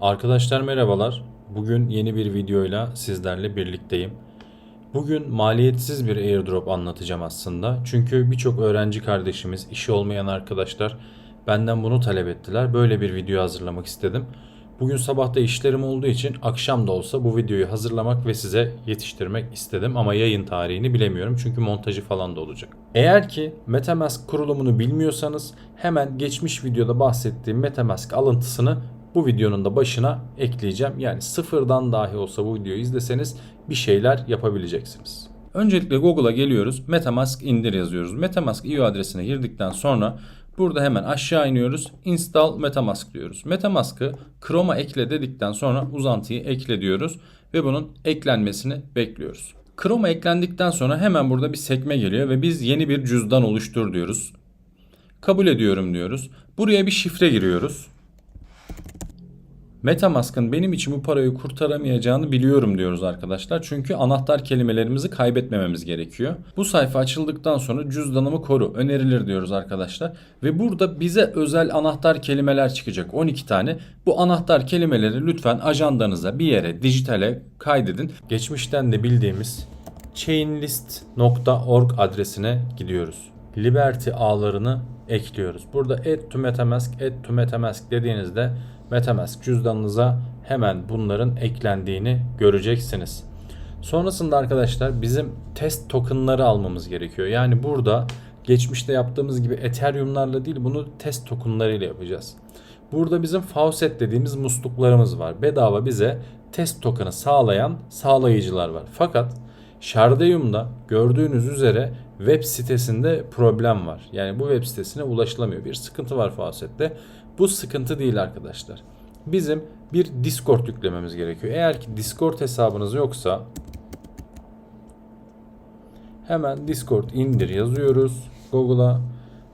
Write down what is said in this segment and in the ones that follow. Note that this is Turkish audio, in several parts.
Arkadaşlar merhabalar. Bugün yeni bir videoyla sizlerle birlikteyim. Bugün maliyetsiz bir airdrop anlatacağım aslında. Çünkü birçok öğrenci kardeşimiz, işi olmayan arkadaşlar benden bunu talep ettiler. Böyle bir video hazırlamak istedim. Bugün sabahta işlerim olduğu için akşam da olsa bu videoyu hazırlamak ve size yetiştirmek istedim ama yayın tarihini bilemiyorum çünkü montajı falan da olacak. Eğer ki MetaMask kurulumunu bilmiyorsanız hemen geçmiş videoda bahsettiğim MetaMask alıntısını bu videonun da başına ekleyeceğim. Yani sıfırdan dahi olsa bu videoyu izleseniz bir şeyler yapabileceksiniz. Öncelikle Google'a geliyoruz. Metamask indir yazıyoruz. Metamask IO adresine girdikten sonra burada hemen aşağı iniyoruz. Install Metamask diyoruz. Metamask'ı Chrome'a ekle dedikten sonra uzantıyı ekle diyoruz ve bunun eklenmesini bekliyoruz. Chrome'a eklendikten sonra hemen burada bir sekme geliyor ve biz yeni bir cüzdan oluştur diyoruz. Kabul ediyorum diyoruz. Buraya bir şifre giriyoruz. Metamask'ın benim için bu parayı kurtaramayacağını biliyorum diyoruz arkadaşlar. Çünkü anahtar kelimelerimizi kaybetmememiz gerekiyor. Bu sayfa açıldıktan sonra cüzdanımı koru önerilir diyoruz arkadaşlar. Ve burada bize özel anahtar kelimeler çıkacak 12 tane. Bu anahtar kelimeleri lütfen ajandanıza bir yere dijitale kaydedin. Geçmişten de bildiğimiz chainlist.org adresine gidiyoruz. Liberty ağlarını ekliyoruz. Burada add to metamask, add to metamask dediğinizde metamask cüzdanınıza hemen bunların eklendiğini göreceksiniz. Sonrasında arkadaşlar bizim test tokenları almamız gerekiyor. Yani burada geçmişte yaptığımız gibi Ethereum'larla değil bunu test tokenlarıyla yapacağız. Burada bizim faucet dediğimiz musluklarımız var. Bedava bize test token'ı sağlayan sağlayıcılar var. Fakat Shardeum'da gördüğünüz üzere web sitesinde problem var. Yani bu web sitesine ulaşılamıyor. Bir sıkıntı var Faucet'te. Bu sıkıntı değil arkadaşlar. Bizim bir Discord yüklememiz gerekiyor. Eğer ki Discord hesabınız yoksa hemen Discord indir yazıyoruz Google'a.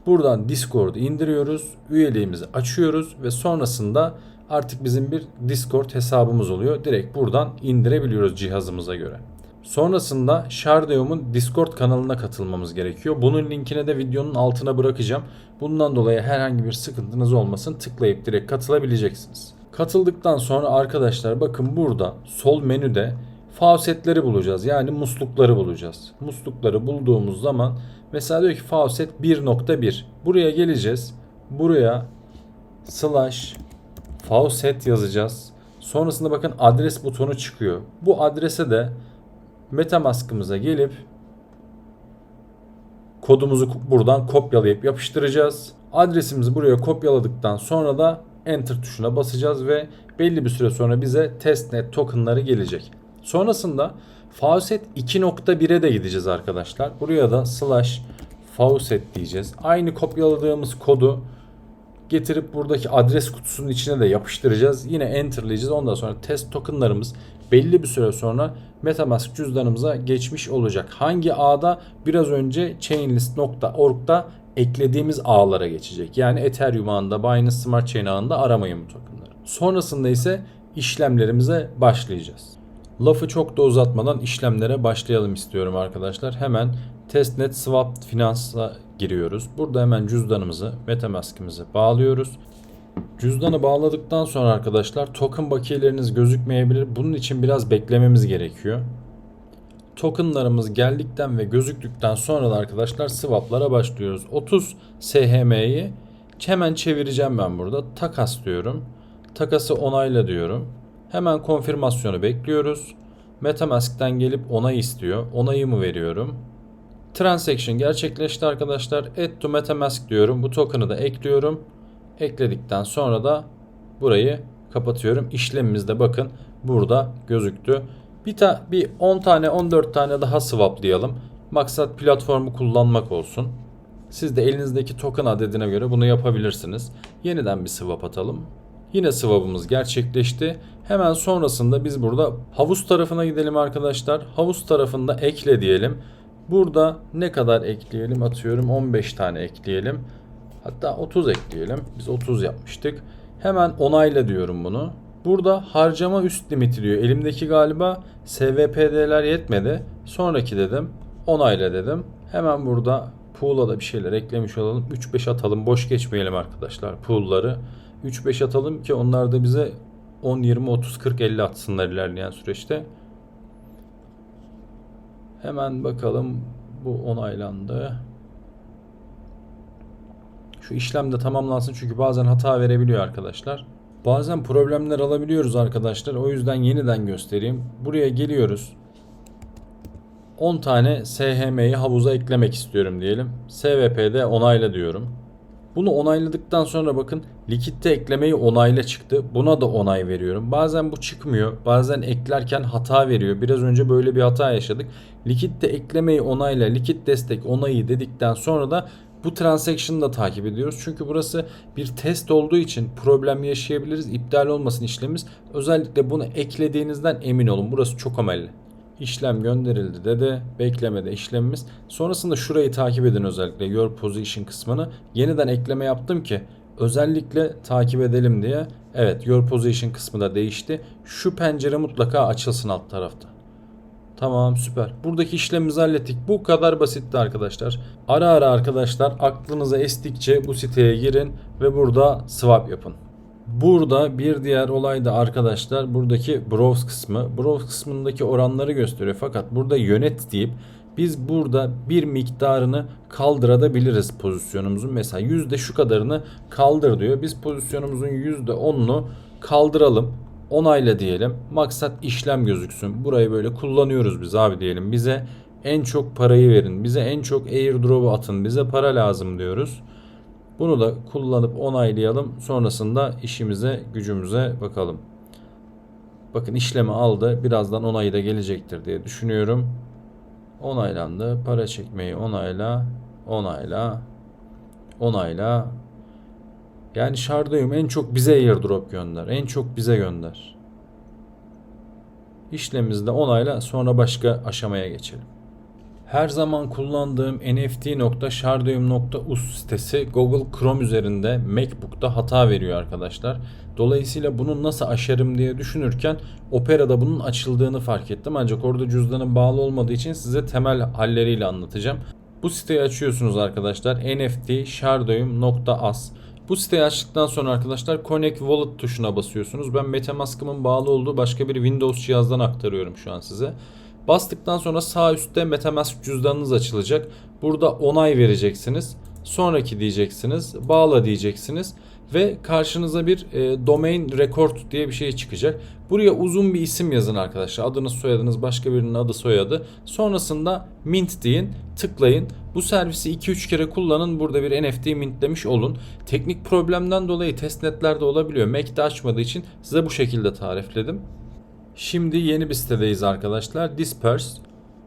Buradan Discord'u indiriyoruz. Üyeliğimizi açıyoruz ve sonrasında artık bizim bir Discord hesabımız oluyor. Direkt buradan indirebiliyoruz cihazımıza göre. Sonrasında Shardeum'un Discord kanalına katılmamız gerekiyor. Bunun linkine de videonun altına bırakacağım. Bundan dolayı herhangi bir sıkıntınız olmasın tıklayıp direkt katılabileceksiniz. Katıldıktan sonra arkadaşlar bakın burada sol menüde faucetleri bulacağız. Yani muslukları bulacağız. Muslukları bulduğumuz zaman mesela diyor ki faucet 1.1. Buraya geleceğiz. Buraya slash faucet yazacağız. Sonrasında bakın adres butonu çıkıyor. Bu adrese de Metamask'ımıza gelip kodumuzu buradan kopyalayıp yapıştıracağız. Adresimizi buraya kopyaladıktan sonra da enter tuşuna basacağız ve belli bir süre sonra bize testnet tokenları gelecek. Sonrasında faucet 2.1'e de gideceğiz arkadaşlar. Buraya da slash faucet diyeceğiz. Aynı kopyaladığımız kodu getirip buradaki adres kutusunun içine de yapıştıracağız. Yine enterleyeceğiz. Ondan sonra test tokenlarımız belli bir süre sonra Metamask cüzdanımıza geçmiş olacak. Hangi ağda? Biraz önce chainlist.org'da eklediğimiz ağlara geçecek. Yani Ethereum ağında, Binance Smart Chain ağında aramayın bu tokenları. Sonrasında ise işlemlerimize başlayacağız. Lafı çok da uzatmadan işlemlere başlayalım istiyorum arkadaşlar. Hemen testnet swap finansa giriyoruz. Burada hemen cüzdanımızı, Metamask'imizi bağlıyoruz. Cüzdanı bağladıktan sonra arkadaşlar token bakiyeleriniz gözükmeyebilir. Bunun için biraz beklememiz gerekiyor. Tokenlarımız geldikten ve gözüktükten sonra da arkadaşlar swaplara başlıyoruz. 30 SHM'yi hemen çevireceğim ben burada. Takas diyorum. Takası onayla diyorum. Hemen konfirmasyonu bekliyoruz. Metamask'ten gelip onay istiyor. Onayımı veriyorum. Transaction gerçekleşti arkadaşlar. Add to Metamask diyorum. Bu token'ı da ekliyorum. Ekledikten sonra da burayı kapatıyorum. İşlemimizde bakın burada gözüktü. Bir, ta bir 10 tane 14 tane daha swaplayalım. Maksat platformu kullanmak olsun. Siz de elinizdeki token adedine göre bunu yapabilirsiniz. Yeniden bir swap atalım. Yine swap'ımız gerçekleşti. Hemen sonrasında biz burada havuz tarafına gidelim arkadaşlar. Havuz tarafında ekle diyelim. Burada ne kadar ekleyelim atıyorum 15 tane ekleyelim. Hatta 30 ekleyelim. Biz 30 yapmıştık. Hemen onayla diyorum bunu. Burada harcama üst limiti diyor. Elimdeki galiba SVPD'ler yetmedi. Sonraki dedim. Onayla dedim. Hemen burada pool'a da bir şeyler eklemiş olalım. 3-5 atalım. Boş geçmeyelim arkadaşlar pool'ları. 3-5 atalım ki onlar da bize 10, 20, 30, 40, 50 atsınlar ilerleyen süreçte. Hemen bakalım bu onaylandı. Şu işlem de tamamlansın çünkü bazen hata verebiliyor arkadaşlar. Bazen problemler alabiliyoruz arkadaşlar. O yüzden yeniden göstereyim. Buraya geliyoruz. 10 tane SHM'yi havuza eklemek istiyorum diyelim. SVP'de onayla diyorum. Bunu onayladıktan sonra bakın likitte eklemeyi onayla çıktı. Buna da onay veriyorum. Bazen bu çıkmıyor. Bazen eklerken hata veriyor. Biraz önce böyle bir hata yaşadık. Likitte eklemeyi onayla, likit destek onayı dedikten sonra da bu transaction'ı da takip ediyoruz. Çünkü burası bir test olduğu için problem yaşayabiliriz. İptal olmasın işlemimiz. Özellikle bunu eklediğinizden emin olun. Burası çok önemli. İşlem gönderildi dedi. Beklemede işlemimiz. Sonrasında şurayı takip edin özellikle. Your position kısmını. Yeniden ekleme yaptım ki özellikle takip edelim diye. Evet your position kısmı da değişti. Şu pencere mutlaka açılsın alt tarafta. Tamam süper. Buradaki işlemimizi hallettik. Bu kadar basitti arkadaşlar. Ara ara arkadaşlar aklınıza estikçe bu siteye girin ve burada swap yapın. Burada bir diğer olay da arkadaşlar buradaki browse kısmı. Browse kısmındaki oranları gösteriyor. Fakat burada yönet deyip biz burada bir miktarını kaldırabiliriz pozisyonumuzun. Mesela yüzde şu kadarını kaldır diyor. Biz pozisyonumuzun yüzde onunu kaldıralım. Onayla diyelim. Maksat işlem gözüksün. Burayı böyle kullanıyoruz biz abi diyelim. Bize en çok parayı verin. Bize en çok airdrop'u atın. Bize para lazım diyoruz. Bunu da kullanıp onaylayalım. Sonrasında işimize, gücümüze bakalım. Bakın işlemi aldı. Birazdan onayı da gelecektir diye düşünüyorum. Onaylandı. Para çekmeyi onayla, onayla, onayla. Yani Shardayum en çok bize airdrop gönder. En çok bize gönder. İşlemimizde onayla sonra başka aşamaya geçelim. Her zaman kullandığım nft.shardayum.us sitesi Google Chrome üzerinde MacBook'ta hata veriyor arkadaşlar. Dolayısıyla bunu nasıl aşarım diye düşünürken Opera'da bunun açıldığını fark ettim. Ancak orada cüzdanın bağlı olmadığı için size temel halleriyle anlatacağım. Bu siteyi açıyorsunuz arkadaşlar. nft.shardayum.as bu siteyi açtıktan sonra arkadaşlar Connect Wallet tuşuna basıyorsunuz. Ben Metamask'ımın bağlı olduğu başka bir Windows cihazdan aktarıyorum şu an size. Bastıktan sonra sağ üstte Metamask cüzdanınız açılacak. Burada onay vereceksiniz. Sonraki diyeceksiniz. Bağla diyeceksiniz. Ve karşınıza bir e, domain record diye bir şey çıkacak. Buraya uzun bir isim yazın arkadaşlar. Adınız soyadınız başka birinin adı soyadı. Sonrasında mint deyin. Tıklayın. Bu servisi 2-3 kere kullanın. Burada bir NFT mintlemiş olun. Teknik problemden dolayı testnetlerde olabiliyor. Mac'de açmadığı için size bu şekilde tarifledim. Şimdi yeni bir sitedeyiz arkadaşlar. Disperse.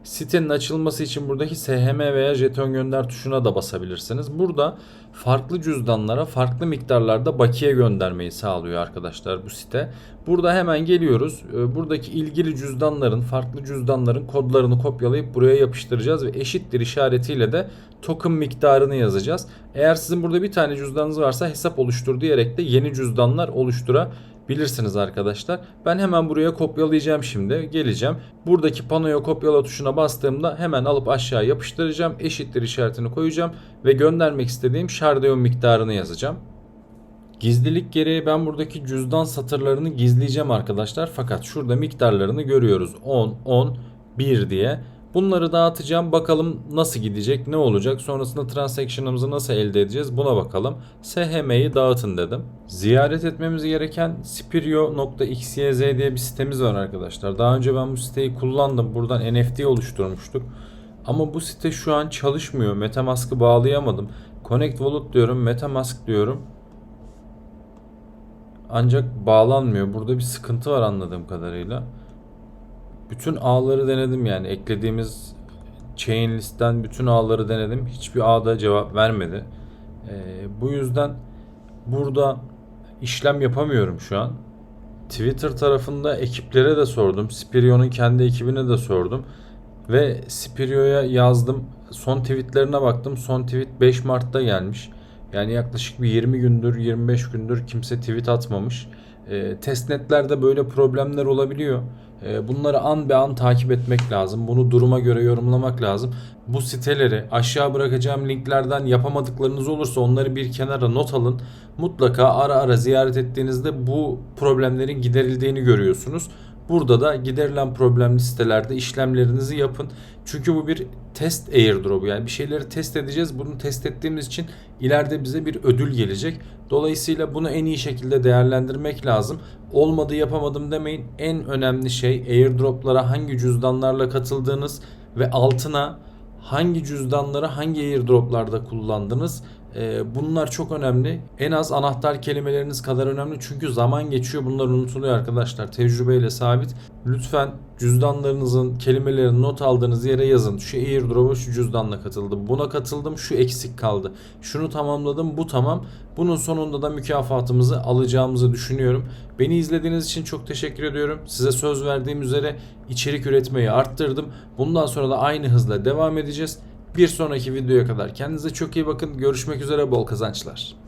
Sitenin açılması için buradaki SHM veya jeton gönder tuşuna da basabilirsiniz. Burada farklı cüzdanlara farklı miktarlarda bakiye göndermeyi sağlıyor arkadaşlar bu site. Burada hemen geliyoruz. Ee, buradaki ilgili cüzdanların, farklı cüzdanların kodlarını kopyalayıp buraya yapıştıracağız ve eşittir işaretiyle de token miktarını yazacağız. Eğer sizin burada bir tane cüzdanınız varsa hesap oluştur diyerek de yeni cüzdanlar oluşturabilirsiniz bilirsiniz arkadaşlar. Ben hemen buraya kopyalayacağım şimdi. Geleceğim. Buradaki panoya kopyala tuşuna bastığımda hemen alıp aşağı yapıştıracağım. Eşittir işaretini koyacağım ve göndermek istediğim şardiyon miktarını yazacağım. Gizlilik gereği ben buradaki cüzdan satırlarını gizleyeceğim arkadaşlar. Fakat şurada miktarlarını görüyoruz. 10, 10, 1 diye. Bunları dağıtacağım. Bakalım nasıl gidecek, ne olacak. Sonrasında transaction'ımızı nasıl elde edeceğiz buna bakalım. SHM'yi dağıtın dedim. Ziyaret etmemiz gereken spirio.xyz diye bir sitemiz var arkadaşlar. Daha önce ben bu siteyi kullandım. Buradan NFT oluşturmuştuk. Ama bu site şu an çalışmıyor. Metamask'ı bağlayamadım. Connect Wallet diyorum, Metamask diyorum. Ancak bağlanmıyor. Burada bir sıkıntı var anladığım kadarıyla. Bütün ağları denedim yani eklediğimiz chain listten bütün ağları denedim. Hiçbir ağda cevap vermedi. Ee, bu yüzden burada işlem yapamıyorum şu an. Twitter tarafında ekiplere de sordum. Spirio'nun kendi ekibine de sordum. Ve Spirio'ya yazdım. Son tweetlerine baktım. Son tweet 5 Mart'ta gelmiş. Yani yaklaşık bir 20 gündür, 25 gündür kimse tweet atmamış. E, testnetlerde böyle problemler olabiliyor. E, bunları an be an takip etmek lazım. Bunu duruma göre yorumlamak lazım. Bu siteleri aşağı bırakacağım linklerden yapamadıklarınız olursa onları bir kenara not alın. Mutlaka ara ara ziyaret ettiğinizde bu problemlerin giderildiğini görüyorsunuz. Burada da giderilen problemli sitelerde işlemlerinizi yapın. Çünkü bu bir test airdrop'u yani bir şeyleri test edeceğiz. Bunu test ettiğimiz için ileride bize bir ödül gelecek. Dolayısıyla bunu en iyi şekilde değerlendirmek lazım. Olmadı yapamadım demeyin. En önemli şey airdrop'lara hangi cüzdanlarla katıldığınız ve altına hangi cüzdanları hangi airdrop'larda kullandınız. Ee, bunlar çok önemli. En az anahtar kelimeleriniz kadar önemli. Çünkü zaman geçiyor bunlar unutuluyor arkadaşlar. Tecrübeyle sabit. Lütfen cüzdanlarınızın kelimelerini not aldığınız yere yazın. Şu airdrop'a şu cüzdanla katıldım. Buna katıldım şu eksik kaldı. Şunu tamamladım bu tamam. Bunun sonunda da mükafatımızı alacağımızı düşünüyorum. Beni izlediğiniz için çok teşekkür ediyorum. Size söz verdiğim üzere içerik üretmeyi arttırdım. Bundan sonra da aynı hızla devam edeceğiz. Bir sonraki videoya kadar kendinize çok iyi bakın. Görüşmek üzere bol kazançlar.